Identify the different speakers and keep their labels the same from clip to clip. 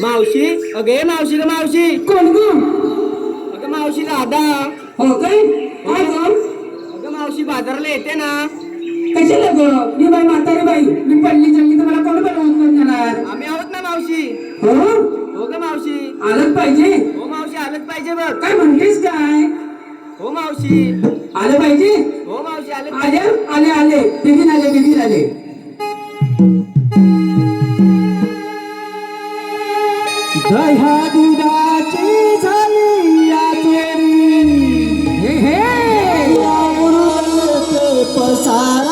Speaker 1: मावशी अगे मावशी ग मावशी.
Speaker 2: कोण कोण
Speaker 1: अगं मावशी दादा.
Speaker 2: हो काय? काय ग?
Speaker 1: अगं मावशी बाजारला येते ना.
Speaker 2: कशाला ग? मी बाई म्हातारी बाई. मी पडली जंगी तर मला कोण बनवून कोण देणार
Speaker 1: आम्ही आहोत ना मावशी.
Speaker 2: हो?
Speaker 1: हो ग मावशी.
Speaker 2: आलंच पाहिजे.
Speaker 1: हो मावशी आलंच पाहिजे बघ.
Speaker 2: काय म्हणतेस काय?
Speaker 1: हो मावशी.
Speaker 2: आलं पाहिजे?
Speaker 1: हो मावशी
Speaker 2: आले
Speaker 1: पाहिजे.
Speaker 2: आले आले. बिगिन आले बिगिन आले.
Speaker 1: दह्या दुधाची झाली या चोरी
Speaker 2: हे. हे
Speaker 1: पसार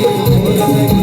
Speaker 1: Gracias.